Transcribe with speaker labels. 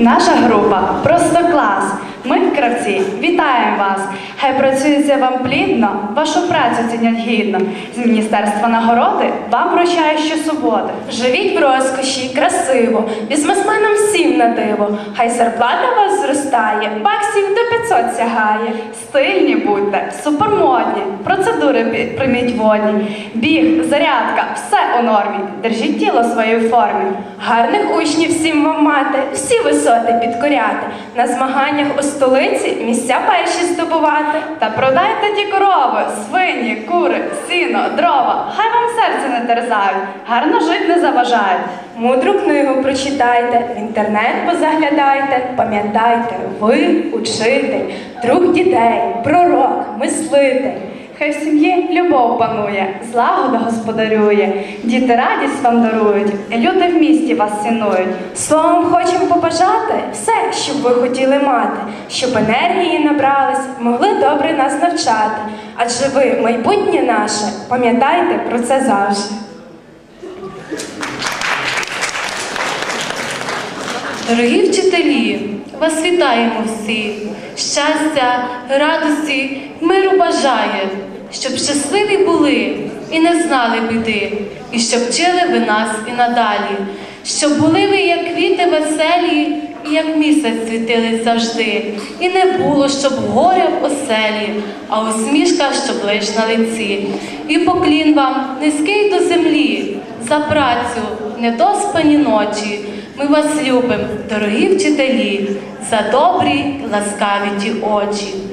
Speaker 1: Наша група просто клас. Ми, кравці, вітаємо вас. Хай працюється вам плідно, вашу працю цінять гідно. З Міністерства нагороди вам вручає щосуботи.
Speaker 2: Живіть в розкоші, красиво, бізнесменам всім на диво. Хай зарплата вас зростає, баксів до 500 сягає.
Speaker 1: Стильні будьте, супермодні, процедури прийміть водні. Біг, зарядка, все у нормі. Держіть тіло в своїй формі.
Speaker 2: Гарних учнів всім вам мати, всі висоти підкоряти. На змаганнях у столиці місця перші здобувати.
Speaker 1: Та продайте ті корови, свині, кури, сіно, дрова. Хай вам серце не терзають, гарно жить не заважають.
Speaker 2: Мудру книгу прочитайте, в інтернет позаглядайте, пам'ятайте, ви учитель, друг дітей, пророк, мислитель.
Speaker 1: Хай в сім'ї любов панує, злагода господарює, діти радість вам дарують, люди в місті вас цінують.
Speaker 2: Словом, хочемо побажати все, що ви хотіли мати, щоб енергії набрались, могли добре нас навчати. Адже ви майбутнє наше, пам'ятайте про це завжди.
Speaker 3: Дорогі вчителі, вас вітаємо всі. Щастя, радості, миру бажає, щоб щасливі були і не знали біди, і щоб вчили ви нас і надалі, щоб були ви, як квіти веселі, і як місяць світили завжди, і не було, щоб горя в оселі, а усмішка, щоб лиш на лиці. І поклін вам низький до землі, за працю, недоспані ночі. Ми вас любимо, дорогі вчителі, за добрі, ласкаві ті очі.